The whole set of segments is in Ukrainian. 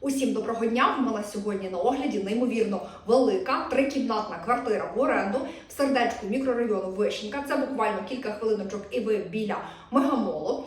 Усім доброго дня! В мене сьогодні на огляді неймовірно велика трикімнатна квартира в оренду в сердечку мікрорайону Вишенька. Це буквально кілька хвилиночок, і ви біля мегамолу.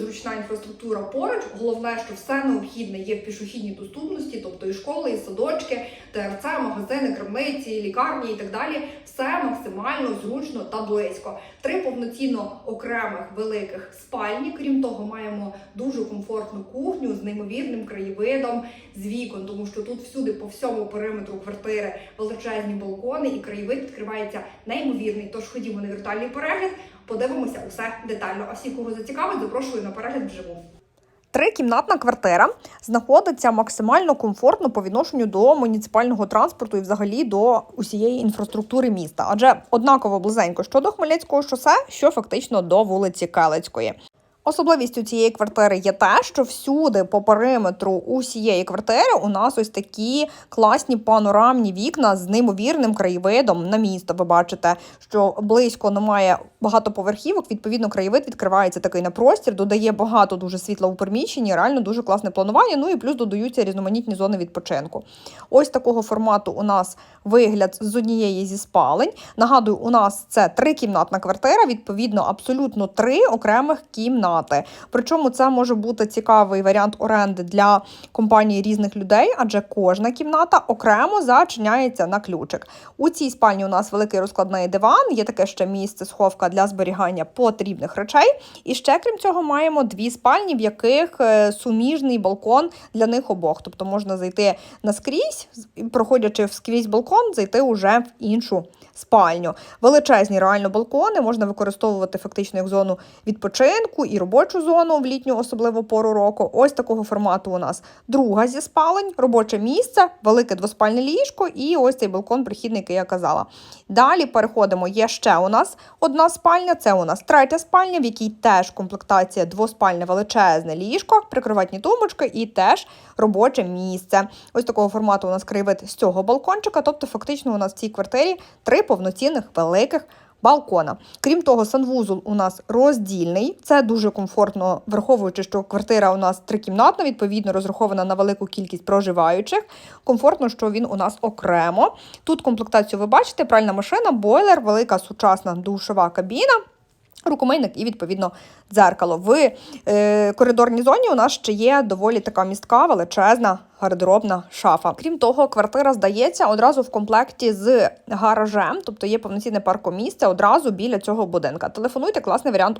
Зручна інфраструктура поруч. Головне, що все необхідне є в пішохідній доступності, тобто і школи, і садочки, ТРЦ, магазини, крамниці, лікарні і так далі. Все максимально зручно та близько. Три повноцінно окремих великих спальні. Крім того, маємо дуже комфортну кухню з неймовірним краєвидом з вікон, тому що тут всюди по всьому периметру квартири величезні балкони і краєвид відкривається неймовірний. Тож ходімо на віртуальний перегляд, подивимося усе детально. А всі, кого зацікавить, запрошую на перегляд вживу. Трикімнатна квартира знаходиться максимально комфортно по відношенню до муніципального транспорту і взагалі до усієї інфраструктури міста, адже однаково близенько що до Хмельницького шосе, що фактично до вулиці Келецької. Особливістю цієї квартири є те, що всюди по периметру усієї квартири у нас ось такі класні панорамні вікна з неймовірним краєвидом на місто. Ви бачите, що близько немає багатоповерхівок. Відповідно, краєвид відкривається такий на простір, додає багато дуже світла у приміщенні. Реально дуже класне планування. Ну і плюс додаються різноманітні зони відпочинку. Ось такого формату у нас вигляд з однієї зі спалень. Нагадую, у нас це трикімнатна квартира, відповідно, абсолютно три окремих кімнати. Причому це може бути цікавий варіант оренди для компанії різних людей, адже кожна кімната окремо зачиняється на ключик. У цій спальні у нас великий розкладний диван, є таке ще місце сховка для зберігання потрібних речей. І ще крім цього маємо дві спальні, в яких е, суміжний балкон для них обох. Тобто можна зайти наскрізь, проходячи скрізь балкон, зайти уже в іншу спальню. Величезні реально балкони можна використовувати фактично як зону відпочинку і робочу зону в літню, особливо пору року. Ось такого формату у нас друга зі спалень, робоче місце, велике двоспальне ліжко і ось цей балкон прихідний, який я казала. Далі переходимо. Є ще у нас одна спальня. Це у нас третя спальня, в якій теж комплектація двоспальне величезне ліжко, прикроватні тумбочки і теж робоче місце. Ось такого формату у нас краєвид з цього балкончика. Тобто, фактично, у нас в цій квартирі три повноцінних великих. Балкона. Крім того, санвузол у нас роздільний. Це дуже комфортно, враховуючи, що квартира у нас трикімнатна, відповідно розрахована на велику кількість проживаючих. Комфортно, що він у нас окремо. Тут комплектацію ви бачите: пральна машина, бойлер, велика сучасна душова кабіна. Рукомийник і відповідно дзеркало. В е, коридорній зоні у нас ще є доволі така містка, величезна гардеробна шафа. Крім того, квартира здається одразу в комплекті з гаражем, тобто є повноцінне паркомісце одразу біля цього будинка. Телефонуйте, класний варіант